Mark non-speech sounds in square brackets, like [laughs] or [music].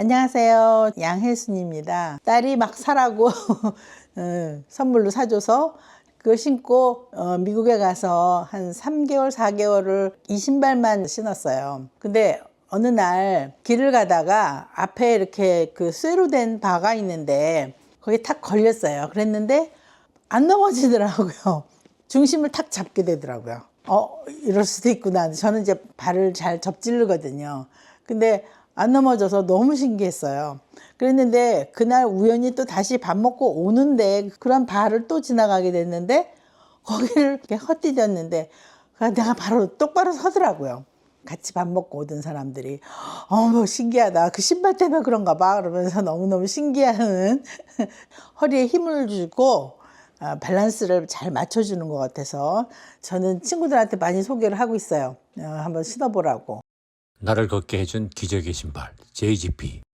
안녕하세요. 양혜순입니다. 딸이 막 사라고 [laughs] 어, 선물로 사줘서 그거 신고 어, 미국에 가서 한 3개월, 4개월을 이 신발만 신었어요. 근데 어느 날 길을 가다가 앞에 이렇게 그 쇠로 된 바가 있는데 거기 탁 걸렸어요. 그랬는데 안 넘어지더라고요. [laughs] 중심을 탁 잡게 되더라고요. 어, 이럴 수도 있구나. 저는 이제 발을 잘 접질르거든요. 근데 안 넘어져서 너무 신기했어요. 그랬는데 그날 우연히 또 다시 밥 먹고 오는데 그런 발을 또 지나가게 됐는데 거기를 이렇게 헛디뎠는데 내가 바로 똑바로 서더라고요. 같이 밥 먹고 오던 사람들이. 어머 신기하다. 그 신발 때문에 그런가 봐. 그러면서 너무너무 신기한 [laughs] 허리에 힘을 주고 아, 밸런스를 잘 맞춰주는 것 같아서 저는 친구들한테 많이 소개를 하고 있어요. 어, 한번 신어보라고 나를 걷게 해준 기적의 신발 JGP